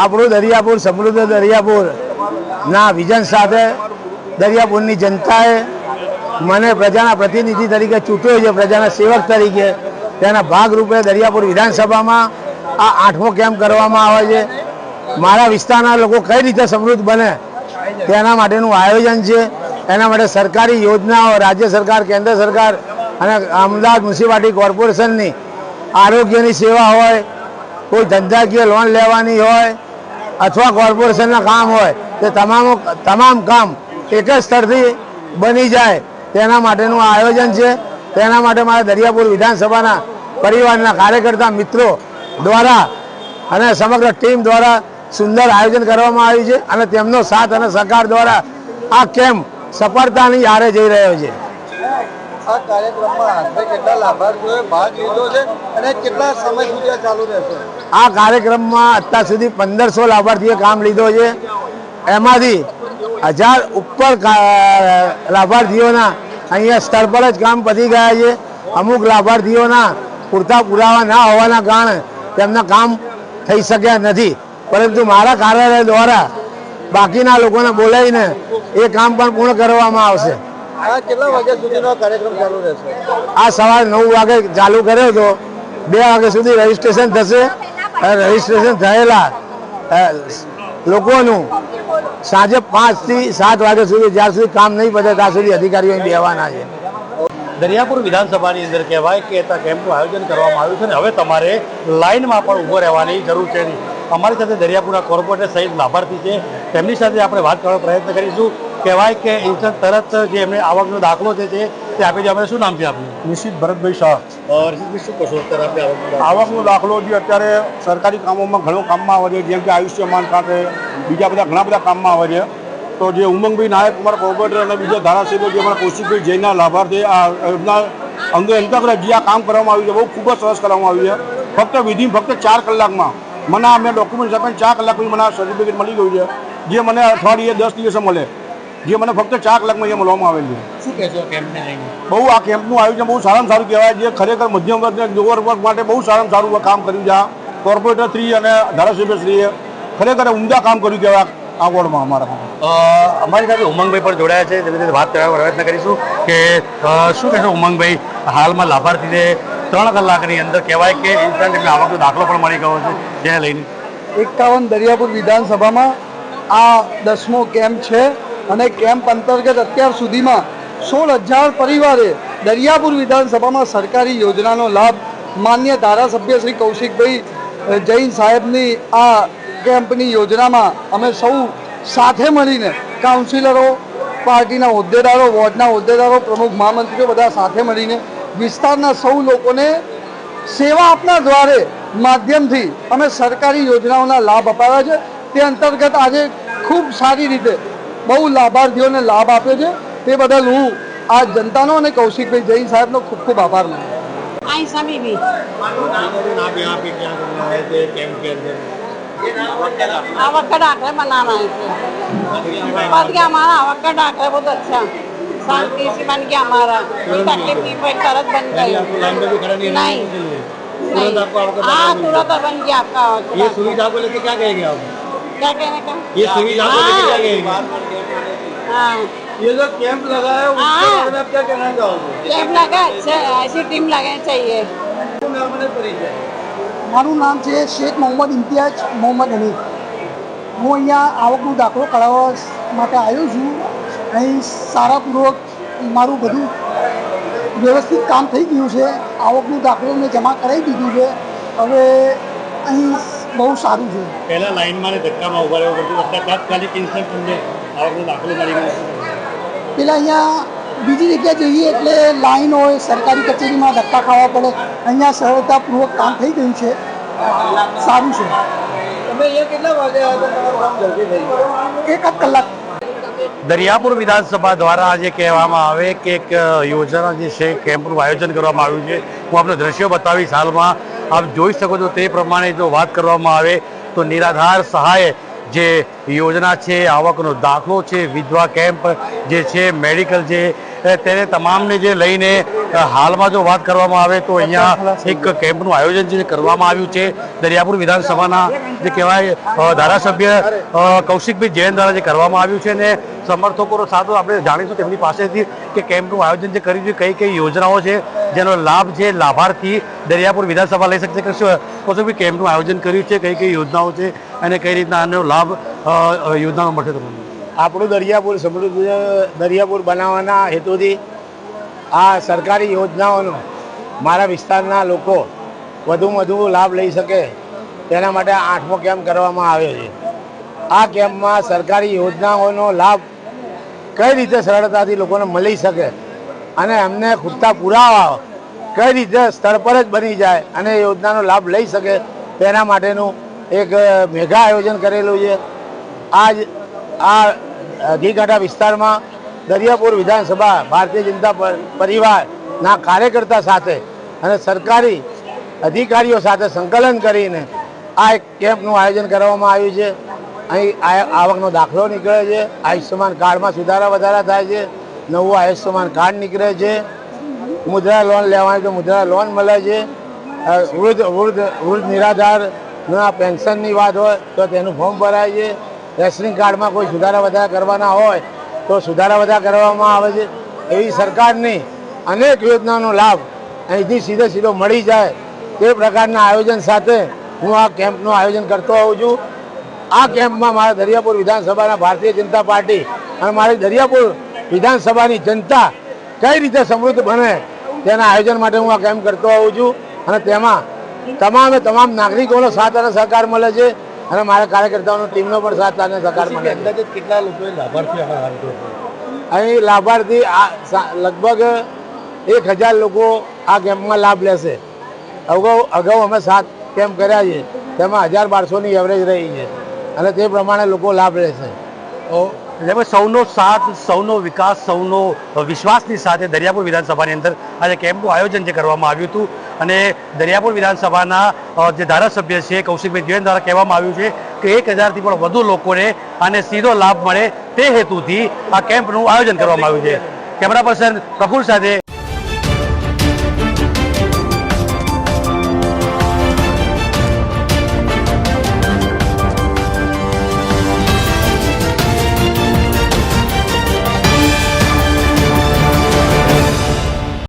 આપણું દરિયાપુર, સમૃદ્ધ દરિયાપુર. ના વિઝન સાથે દરિયાપુરની જનતાએ મને પ્રજાના પ્રતિનિધિ તરીકે ચૂંટ્યો છે, પ્રજાના સેવક તરીકે. તેના ભાગરૂપે દરિયાપુર વિધાનસભામાં આ આઠમો કેમ્પ કરવામાં આવે છે. મારા વિસ્તારના લોકો કઈ રીતે સમૃદ્ધ બને, તેના માટેનું આયોજન છે. એના માટે સરકારી યોજનાઓ, રાજ્ય સરકાર, કેન્દ્ર સરકાર અને અમદાવાદ મ્યુનિસિપાલિટી કોર્પોરેશનની આરોગ્યની સેવા હોય, કોઈ ધંધાકીય લોન લેવાની હોય અથવા કોર્પોરેશનના કામ હોય, તે તમામ તમામ કામ એક જ સ્તરથી બની જાય. તેના માટેનું આયોજન છે. તેના માટે મારા દરિયાપુર વિધાનસભાના પરિવારના કાર્યકર્તા મિત્રો દ્વારા અને સમગ્ર ટીમ દ્વારા સુંદર આયોજન કરવામાં આવ્યું છે અને તેમનો સાથ અને સહકાર દ્વારા આ કેમ્પ સફળતાની આરે જઈ રહ્યો છે. આ કાર્યક્રમમાં આશરે કેટલા લાભાર્થીઓએ ભાગ લીધો છે અને કેટલા સમય સુધી ચાલુ રહેશે? આ કાર્યક્રમમાં અત્યાર સુધી પંદરસો લાભાર્થીએ કામ લીધો છે. એમાંથી હજાર ઉપર લાભાર્થીઓના અહીંયા સ્થળ પર જ કામ પતી ગયા છે. અમુક લાભાર્થીઓના પૂરતા પુરાવા ના હોવાના કારણે તેમના કામ થઈ શક્યા નથી. પરંતુ મારા કાર્યાલય દ્વારા બાકીના લોકોને બોલાવીને એ કામ પણ પૂર્ણ કરવામાં આવશે. આ કેટલા વાગ્યા સુધીનો કાર્યક્રમ ચાલુ રહેશે? આ સવારે નવ વાગે ચાલુ કર્યો હતો. બે વાગ્યા સુધી રજીસ્ટ્રેશન થશે. અને રજીસ્ટ્રેશન થયેલા લોકોનું સાંજે પાંચથી સાત વાગ્યા સુધી જ્યાં સુધી કામ નહીં પતે ત્યાં સુધી અધિકારીઓ બેવાના છે. દરિયાપુર વિધાનસભાની અંદર કહેવાય કે કેમ્પનું આયોજન કરવામાં આવ્યું છે અને હવે તમારે લાઇનમાં પણ ઊભો રહેવાની જરૂર છે નહીં. અમારી સાથે દરિયાપુરના કોર્પોરેટર સહિત લાભાર્થી છે. તેમની સાથે આપણે વાત કરવાનો પ્રયત્ન કરીશું. કહેવાય કે ઇન્સ્ટન્ટ તરત જે એમને આવકનો દાખલો છે તે તે આપી દે આપણે શું નામ છે આપનું નિશ્ચિત ભરતભાઈ શાહ. રસીદભાઈ શું કશો અત્યારે આપણે આવકનો દાખલો? જે અત્યારે સરકારી કામોમાં ઘણો કામમાં આવે છે જેમ કે આયુષ્યમાન ખાતે બીજા બધા ઘણા બધા કામમાં આવે છે. તો જે ઉમંગભાઈ નાયક કુમાર કોર્પોરેટર અને બીજા ધારાસભ્યો જે અમારા કૌશિકભાઈ જૈનના લાભાર્થી આ યોજના અંગે અંતર્ગત જે આ કામ કરવામાં આવ્યું છે બહુ ખૂબ જ સરસ કરવામાં આવ્યું છે. ફક્ત વિધિ ફક્ત ચાર કલાકમાં. મને આ મેં ડોક્યુમેન્ટ આપીને ચાર કલાક પછી મને આ સર્ટિફિકેટ મળી ગયું છે જે મને અઠવાડિયે દસ દિવસે મળે. જે મને ફક્ત ચાર કલાકમાં અહીંયા મળવામાં આવેલ. છે શું કહેશો કેમ્પને લઈને બહુ આ કેમ્પનું આયોજન બહુ સારામાં સારું કહેવાય. જે ખરેખર મધ્યમ વર્ગ અને લોઅર વર્ગ માટે બહુ સારામાં સારું કામ કર્યું છે આ. કોર્પોરેટર શ્રી અને ધારાસભ્યશ્રીએ ખરેખર ઉમદા કામ કર્યું કહેવાય આ વોર્ડમાં અમારા અમારી સાથે ઉમંગભાઈ પણ જોડાયા છે. તેમની રીતે વાત કરવા પ્રયત્ન કરીશું કે શું કહેશો ઉમંગભાઈ હાલમાં લાભાર્થીને ત્રણ કલાકની અંદર કહેવાય કે ઇન્સ્ટન્ટ આવકનો દાખલો પણ મળી ગયો છે. જેને લઈને. એકાવન દરિયાપુર વિધાનસભામાં આ દસમો કેમ્પ છે. અને કેમ્પ અંતર્ગત અત્યાર સુધીમાં સોળ હજાર પરિવારે દરિયાપુર વિધાનસભામાં સરકારી યોજનાનો લાભ માન્ય ધારાસભ્ય શ્રી કૌશિકભાઈ જૈન સાહેબની આ કેમ્પની યોજનામાં અમે સૌ સાથે મળીને કાઉન્સિલરો, પાર્ટીના હોદ્દેદારો, વોર્ડના હોદ્દેદારો, પ્રમુખ મહામંત્રીઓ બધા સાથે મળીને વિસ્તારના સૌ લોકોને સેવા આપના દ્વારે માધ્યમથી અમે સરકારી યોજનાઓના લાભ અપાવ્યા છે. તે અંતર્ગત આજે ખૂબ સારી રીતે બહુ લાભાર્થીઓને લાભ આપ્યો છે તે બદલ હું આ જનતાનો અને કૌશિકભાઈ જૈન સાહેબનો ખૂબ ખૂબ આભાર માનું છું. आयशा बीबी आवक का डाकरे बनाना है इसे बन गया हमारा आवक का डाकरा बहुत अच्छा शांति से बन गया हमारा कोई तकलीफ नहीं कोई तरत बन गई नहीं नहीं हाँ तुरंत बन गया आपका आवक का ये डाकरा। सुविधा को लेकर क्या कहेंगे आप क्या कहने का ये सुविधा को लेकर क्या कहेंगे हाँ ये जो कैंप लगा है उसके हाँ। बारे में आप क्या कहना चाहोगे कैंप लगा अच्छे ऐसी टीम लगानी चाहिए नाम અને પરિચય મારું નામ છે શેખ મોહમ્મદ ઇમ્તિયાજ મોહમ્મદ હનીફ હું અહીંયા આવકનો દાખલો કઢાવવા માટે આવ્યો છું અહીં સારાપૂર્વક મારું બધું વ્યવસ્થિત કામ થઈ ગયું છે આવકનો દાખલો મેં જમા કરાવી દીધું છે હવે અહીં બહુ સારું છે. પહેલા લાઈનમાં ને ધક્કામાં ઊભા રહેવું પડતું. અત્યારે તાત્કાલિક ઇન્સ્ટન્ટ તમને આવકનો દાખલો મળી ગયો પેલા અહીંયા બીજી જગ્યાએ જઈએ એટલે લાઈન હોય સરકારી કચેરીમાં ધક્કા ખાવા પડે. અહીંયા સરળતાપૂર્વક કામ થઈ ગયું છે. સારું છે. તમે અહીંયા કેટલા વાગે આવ્યા હતા તમારું કામ જલ્દી થઈ ગયું. એક જ કલાક. દરિયાપુર વિધાનસભા દ્વારા આજે કહેવામાં આવે કે એક યોજના જે છે કેમ્પનું આયોજન કરવામાં આવ્યું છે. હું આપણે દ્રશ્યો બતાવીશ હાલમાં. આપ જોઈ શકો છો તે પ્રમાણે જો વાત કરવામાં આવે તો નિરાધાર સહાય જે યોજના છે આવકનો દાખલો છે વિધવા કેમ્પ જે છે મેડિકલ અ, તેને તમામને જે લઈને હાલમાં જો વાત કરવામાં આવે તો અહીંયા એક કેમ્પનું આયોજન જે કરવામાં આવ્યું છે, દરિયાપુર વિધાનસભાના જે કહેવાય ધારાસભ્ય કૌશિકભાઈ જૈન દ્વારા જે કરવામાં આવ્યું છે ને સમર્થકો સાથે આપણે જાણીશું તેમની પાસેથી કે કેમ્પનું આયોજન જે કર્યું છે, કઈ કઈ યોજનાઓ છે, જેનો લાભ છે, લાભાર્થી દરિયાપુર વિધાનસભા લઈ શકશે કે શું કૌશિકભાઈ કેમ્પનું આયોજન કર્યું છે, કઈ કઈ યોજનાઓ છે અને કઈ રીતના આનો લાભ યોજનાનો મળશે તમને? આપણું દરિયાપુર, સમૃદ્ધ દરિયાપુર બનાવવાના હેતુથી આ સરકારી યોજનાઓનો મારા વિસ્તારના લોકો વધુમાં વધુ લાભ લઈ શકે તેના માટે આઠમો કેમ્પ કરવામાં આવ્યો છે. આ કેમ્પમાં સરકારી યોજનાઓનો લાભ કઈ રીતે સરળતાથી લોકોને મળી શકે અને એમને ખૂટતા પુરાવા કઈ રીતે સ્થળ પર જ બની જાય અને યોજનાનો લાભ લઈ શકે તેના માટેનું એક મેગા આયોજન કરેલું છે. આજ આ ઘીકાંઠા વિસ્તારમાં દરિયાપુર વિધાનસભા, ભારતીય જનતા પરિવારના કાર્યકર્તા સાથે અને સરકારી અધિકારીઓ સાથે સંકલન કરીને આ એક કેમ્પનું આયોજન કરવામાં આવ્યું છે. અહીં આવકનો દાખલો નીકળે છે. આયુષ્યમાન કાર્ડમાં સુધારા વધારા થાય છે. નવું આયુષ્યમાન કાર્ડ નીકળે છે. મુદ્રા લોન લેવાની તો મુદ્રા લોન મળે છે. વૃદ્ધ વૃદ્ધ વૃદ્ધ નિરાધારના પેન્શનની વાત હોય તો તેનું ફોર્મ ભરાય છે. રેશનિંગ કાર્ડમાં કોઈ સુધારા વધારા કરવાના હોય, તો સુધારા વધારા કરવામાં આવે છે. એવી સરકારની અનેક યોજનાનો લાભ અહીંથી સીધે સીધો મળી જાય તે પ્રકારના આયોજન સાથે હું આ કેમ્પનું આયોજન કરતો હોઉં છું. આ કેમ્પમાં મારા દરિયાપુર વિધાનસભાના ભારતીય જનતા પાર્ટી અને મારી દરિયાપુર વિધાનસભાની જનતા કઈ રીતે સમૃદ્ધ બને તેના આયોજન માટે હું આ કેમ્પ કરતો હોઉં છું. અને તેમાં તમામે તમામ નાગરિકોનો સાથ અને સહકાર મળે છે. અને મારા કાર્યકર્તાઓનો ટીમનો પણ સાથ અને સહકાર મળે અંદાજે કેટલા લોકોએ લાભાર્થી અહીં લાભાર્થી આ લગભગ એક હજાર લોકો આ કેમ્પમાં લાભ લેશે. અગાઉ અગાઉ અમે સાત કેમ્પ કર્યા છે તેમાં હજાર બારસોની એવરેજ રહી છે. અને તે પ્રમાણે લોકો લાભ લેશે. જેમાં સૌનો સાથ, સૌનો વિકાસ, સૌનો વિશ્વાસની સાથે દરિયાપુર વિધાનસભાની અંદર આજે કેમ્પનું આયોજન જે કરવામાં આવ્યું હતું અને દરિયાપુર વિધાનસભાના જે ધારાસભ્ય છે, કૌશિકભાઈ જૈન દ્વારા કહેવામાં આવ્યું છે કે એક હજારથી પણ વધુ લોકોને આને સીધો લાભ મળે તે હેતુથી આ કેમ્પનું આયોજન કરવામાં આવ્યું છે. કેમેરા પર્સન પ્રફુલ સાથે